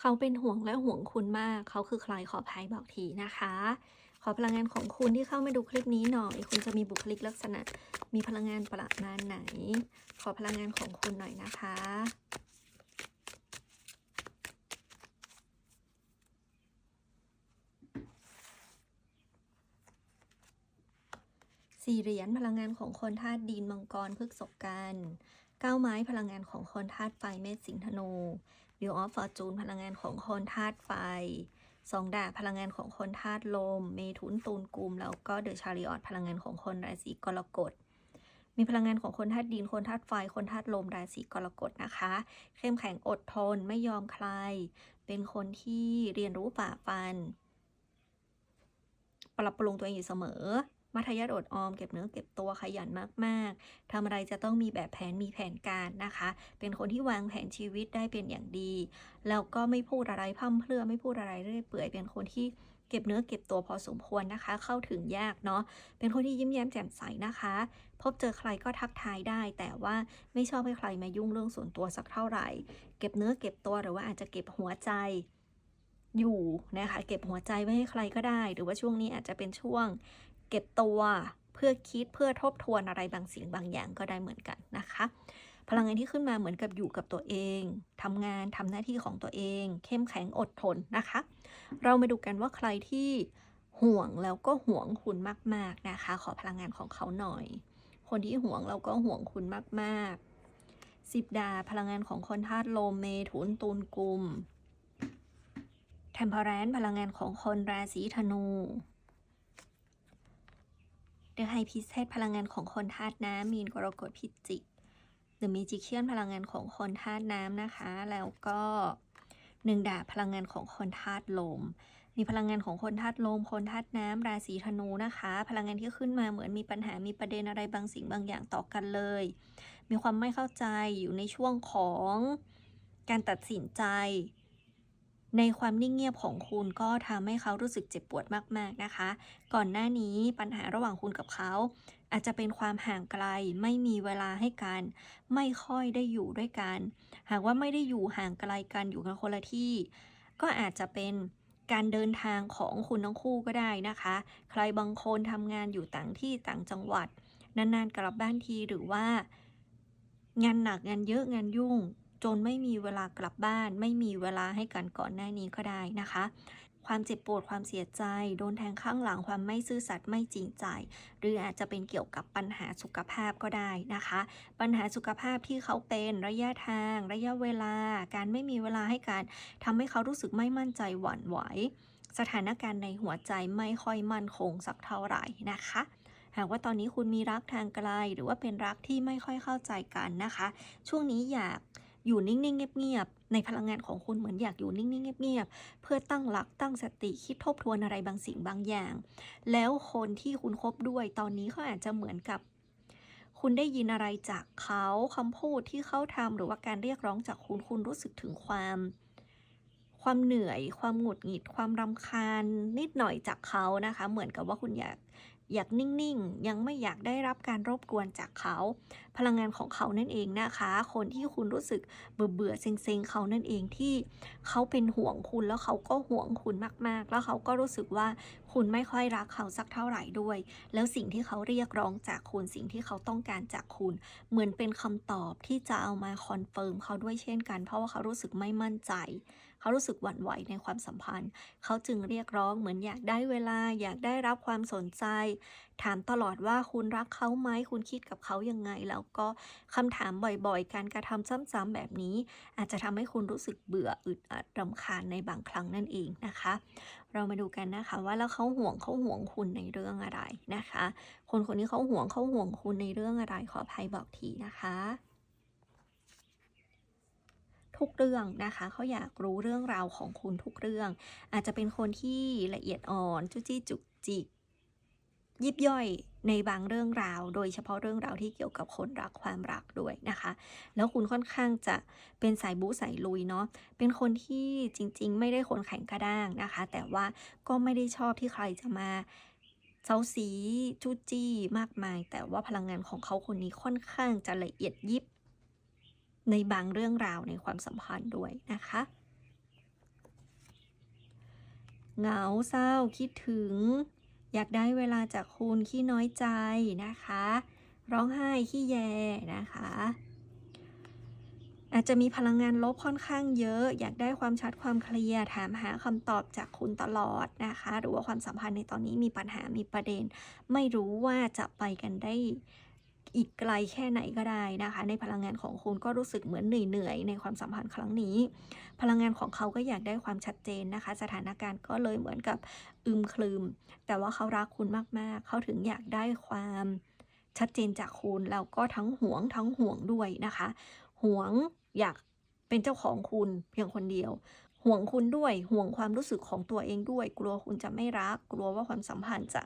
เขาเป็นห่วงและห่วงคุณมาก เขาคือใครขอภัยบอกทีนะคะ ขอพลังงานของคุณที่เข้ามาดูคลิปนี้หน่อย คุณจะมีบุคลิกลักษณะ มีพลังงานประมาณไหน ขอพลังงานของคุณหน่อยนะคะสี่เหรียญพลังงานของคนธาตุดินมังกรพฤกษกกัน ก้าไม้พลังงานของคนธาตุไฟเมษสิงห์ธนูวิวออฟฟอร์จูนพลังงานของคนธาตุไฟสองดาบพลังงานของคนธาตุลม เมถุนตูนกุม แล้วก็เดอะชาริออตพลังงานของคนราศีกรกฎมีพลังงานของคนธาตุดิน คนธาตุไฟ คนธาตุลม ราศีกรกฎนะคะ เข้มแข็งอดทน ไม่ยอมใคร เป็นคนที่เรียนรู้ฝ่าฟัน ปรับปรุงตัวเองอยู่เสมอ มัธยัติอดออม เก็บเนื้อเก็บตัวขยันมากๆทำอะไรจะต้องมีแบบแผนมีแผนการนะคะ เป็นคนที่วางแผนชีวิตได้เป็นอย่างดี แล้วก็ไม่พูดอะไรพร่ำเพรื่อไม่พูดอะไรเรื่อยเปื่อยเป็นคนที่เก็บเนื้อเก็บตัวพอสมควรนะคะ เข้าถึงยากเนาะเป็นคนที่ยิ้มแย้มแจ่มใสนะคะ พบเจอใครก็ทักทายได้ แต่ว่าไม่ชอบให้ใครมายุ่งเรื่องส่วนตัวสักเท่าไหร่ เก็บเนื้อเก็บตัวหรือว่าอาจจะเก็บหัวใจอยู่นะคะ เก็บหัวใจไว้ให้ใครก็ได้ หรือว่าช่วงนี้อาจจะเป็นช่วง เก็บตัวเพื่อคิดเพื่อทบทวนอะไรบางสิ่งบางอย่างก็ได้เหมือนกันนะคะ พลังงานที่ขึ้นมาเหมือนกับอยู่กับตัวเองทำงานทำหน้าที่ของตัวเอง เข้มแข็งอดทนนะคะ เรามาดูกันว่าใครที่ห่วงแล้วก็ห่วงคุณมาก ๆนะคะ ขอพลังงานของเขาหน่อย คนที่ห่วงแล้วก็ห่วงคุณมากๆสิบดาพลังงานของคนธาตุลมเมถุนตูนกุมเทมเพอแรนพลังงานของคนราศีธนู เดอะไฮพิเศษพลังงานของคนธาตุน้ำมีนกรกฎพิจิกเดอมิจิเคียนพลังงานของคนธาตุน้ำนะคะ แล้วก็หนึ่งดาบพลังงานของคนธาตุลม มีพลังงานของคนธาตุลม คนธาตุน้ำราศีธนูนะคะ พลังงานที่ขึ้นมาเหมือนมีปัญหามีประเด็นอะไรบางสิ่งบางอย่างต่อกันเลย มีความไม่เข้าใจอยู่ในช่วงของการตัดสินใจ ในความนิ่งเงียบของคุณก็ทำให้เขารู้สึกเจ็บปวดมากๆนะคะ ก่อนหน้านี้ปัญหาระหว่างคุณกับเขา อาจจะเป็นความห่างไกลไม่มีเวลาให้กัน ไม่ค่อยได้อยู่ด้วยกัน หากว่าไม่ได้อยู่ห่างไกลกันอยู่กันคนละที่ ก็อาจจะเป็นการเดินทางของคุณทั้งคู่ก็ได้นะคะ ใครบางคนทำงานอยู่ต่างที่ต่างจังหวัด นานๆกลับบ้านทีหรือว่า งานหนักงานเยอะงานยุ่ง จนไม่มีเวลากลับบ้าน ไม่มีเวลาให้กันก่อนหน้านี้ก็ได้นะคะ ความเจ็บปวดความเสียใจ โดนแทงข้างหลังความไม่ซื่อสัตย์ไม่จริงใจ หรืออาจจะเป็นเกี่ยวกับปัญหาสุขภาพก็ได้นะคะ ปัญหาสุขภาพที่เขาเป็นระยะทาง ระยะเวลา การไม่มีเวลาให้กันทำให้เขารู้สึกไม่มั่นใจหวั่นไหวสถานการณ์ในหัวใจไม่ค่อยมั่นคงสักเท่าไหร่นะคะหากว่าตอนนี้คุณมีรักทางไกล หรือว่าเป็นรักที่ไม่ค่อยเข้าใจกันนะคะ ช่วงนี้อยาก อยู่นิ่ง ๆ เงียบ ๆ ในพลังงานของคุณเหมือนอยากอยู่นิ่ง ๆ เงียบ ๆ เพื่อตั้งหลักตั้งสติคิดทบทวนอะไรบางสิ่งบางอย่าง แล้วคนที่คุณคบด้วยตอนนี้เขาอาจจะเหมือนกับ คุณได้ยินอะไรจากเขาคำพูดที่เขาทำหรือว่าการเรียกร้องจากคุณคุณรู้สึกถึงความ ความเหนื่อย ความหงุดหงิด ความรำคาญนิดหน่อยจากเขานะคะ เหมือนกับว่าคุณอยากอยากนิ่งๆ ยังไม่อยากได้รับการรบกวนจากเขา พลังงานของเขานั่นเองนะคะ คนที่คุณรู้สึกเบื่อเบื่อเซ็งๆ เขานั่นเองที่เขาเป็นห่วงคุณแล้วเขาก็ห่วงคุณมากๆ แล้วเขาก็รู้สึกว่าคุณไม่ค่อยรักเขาสักเท่าไหร่ด้วย แล้วสิ่งที่เขาเรียกร้องจากคุณสิ่งที่เขาต้องการจากคุณ เหมือนเป็นคำตอบที่จะเอามาคอนเฟิร์มเขาด้วยเช่นกัน เพราะว่าเขารู้สึกไม่มั่นใจ เขารู้สึกหวั่นไหวในความสัมพันธ์ เขาจึงเรียกร้องเหมือนอยากได้เวลา อยากได้รับความสนใจ ถามตลอดว่าคุณรักเขาไหมคุณคิดกับเขายังไง แล้วก็คำถามบ่อยๆ การกระทำซ้ำๆแบบนี้ อาจจะทำให้คุณรู้สึกเบื่ออึดอัดรำคาญในบางครั้งนั่นเองนะคะ เรามาดูกันนะคะว่าแล้วเขาห่วงเขาห่วงคุณในเรื่องอะไรนะคะ คนคนนี้เขาห่วงเขาห่วงคุณในเรื่องอะไรขออภัยบอกทีนะคะ ทุกเรื่องนะคะ เขาอยากรู้เรื่องราวของคุณทุกเรื่อง อาจจะเป็นคนที่ละเอียดอ่อนจุจี้จุกจิกยิบย่อยในบางเรื่องราว โดยเฉพาะเรื่องราวที่เกี่ยวกับคนรักความรักด้วยนะคะ แล้วคุณค่อนข้างจะเป็นสายบู๊สายลุยเนาะ เป็นคนที่จริง ๆ ไม่ได้คนแข็งกระด้างนะคะ แต่ว่าก็ไม่ได้ชอบที่ใครจะมาเซาซีจู้จี้มากมาย แต่ว่าพลังงานของเขาคนนี้ค่อนข้างจะละเอียดยิบ ในบางเรื่องราวในความสัมพันธ์ด้วยนะคะเหงาเศร้าคิดถึง อยากได้เวลาจากคุณขี้น้อยใจนะคะ ร้องไห้ขี้แยนะคะ อาจจะมีพลังงานลบค่อนข้างเยอะ อยากได้ความชัดความเคลียร์ถามหาคำตอบจากคุณตลอดนะคะ หรือว่าความสัมพันธ์ในตอนนี้มีปัญหามีประเด็น ไม่รู้ว่าจะไปกันได้ อีกไกลแค่ไหนก็ได้นะคะ ในพลังงานของคุณก็รู้สึกเหมือนเหนื่อยๆในความสัมพันธ์ครั้งนี้ พลังงานของเขาก็อยากได้ความชัดเจนนะคะ สถานการณ์ก็เลยเหมือนกับอึมครึมแต่ว่าเขารักคุณมากๆ เขาถึงอยากได้ความชัดเจนจากคุณแล้วก็ทั้งหวงทั้งห่วงด้วยนะคะหวงอยากเป็นเจ้าของคุณเพียงคนเดียว ห่วงคุณด้วยห่วงความรู้สึกของตัวเองด้วย กลัวคุณจะไม่รัก กลัวว่าความสัมพันธ์จะ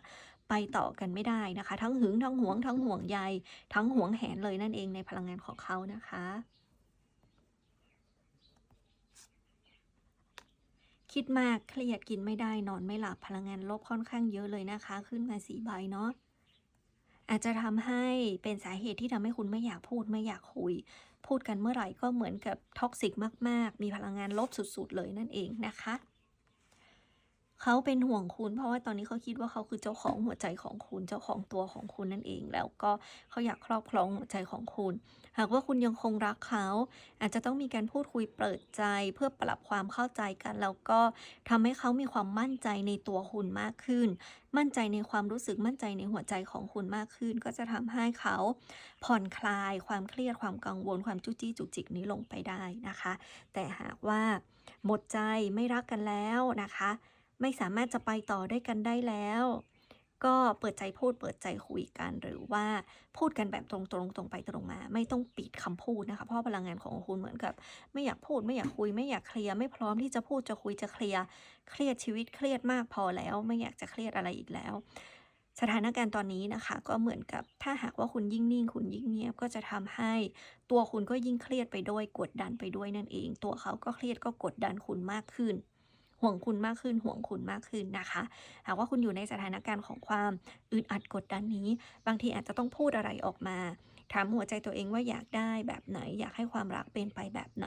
ไปต่อกันไม่ได้นะคะ ทั้งหึงทั้งหวง ทั้งห่วงใยทั้งหวงแหนเลยนั่นเองในพลังงานของเขานะคะ คิดมากเครียดกินไม่ได้นอนไม่หลับพลังงานลบค่อนข้างเยอะเลยนะคะ ขึ้นมาสีใบเนาะอาจจะทำให้เป็นสาเหตุที่ทำให้คุณไม่อยากพูดไม่อยากคุย พูดกันเมื่อไหร่ก็เหมือนกับท็อกซิกมาก ๆ มีพลังงานลบสุด ๆ เลยนั่นเองนะคะ เขาเป็นห่วงคุณ เพราะว่าตอนนี้เขาคิดว่าเขาคือเจ้าของหัวใจของคุณ เจ้าของตัวของคุณนั่นเอง แล้วก็เขาอยากครอบครองหัวใจของคุณ หากว่าคุณยังคงรักเขา อาจจะต้องมีการพูดคุยเปิดใจ เพื่อปรับความเข้าใจกัน แล้วก็ทำให้เขามีความมั่นใจในตัวคุณมากขึ้น มั่นใจในความรู้สึกมั่นใจในหัวใจของคุณมากขึ้น ก็จะทำให้เขาผ่อนคลายความเครียดความกังวลความจุจี้จุกจิกนี้ลงไปได้นะคะ แต่หากว่าหมดใจไม่รักกันแล้วนะคะ ไม่สามารถจะไปต่อด้วยกันได้แล้ว ก็เปิดใจพูดเปิดใจคุยกันหรือว่าพูดกันแบบตรงๆตรงไปตรงมา ไม่ต้องปิดคำพูดนะคะ เพราะพลังงานของคุณเหมือนกับ ไม่อยากพูดไม่อยากคุย ไม่อยากเคลียร์ไม่พร้อมที่จะพูดจะคุยจะเคลียร์เครียดชีวิตเครียดมากพอแล้ว ไม่อยากจะเครียดอะไรอีกแล้วสถานการณ์ตอนนี้นะคะ ก็เหมือนกับถ้าหากว่าคุณยิ่งนิ่ง คุณยิ่งเงียบก็จะทำให้ตัวคุณก็ยิ่งเครียดไปด้วยกดดันไปด้วยนั่นเอง ตัวเขาก็เครียดก็กดดันคุณมากขึ้น ห่วงคุณมากขึ้นห่วงคุณมากขึ้นนะคะ หากว่าคุณอยู่ในสถานการณ์ของความอึดอัดกดดันนี้ บางทีอาจจะต้องพูดอะไรออกมาถามหัวใจตัวเองว่าอยากได้แบบไหน อยากให้ความรักเป็นไปแบบไหน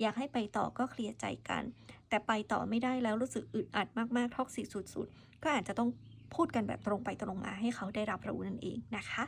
อยากให้ไปต่อก็เคลียร์ใจกัน แต่ไปต่อไม่ได้แล้วรู้สึกอึดอัดมากๆท็อกซิกสุด ๆ ก็อาจจะต้องพูดกันแบบตรงไปตรงมาให้เขาได้รับรู้นั่นเองนะคะ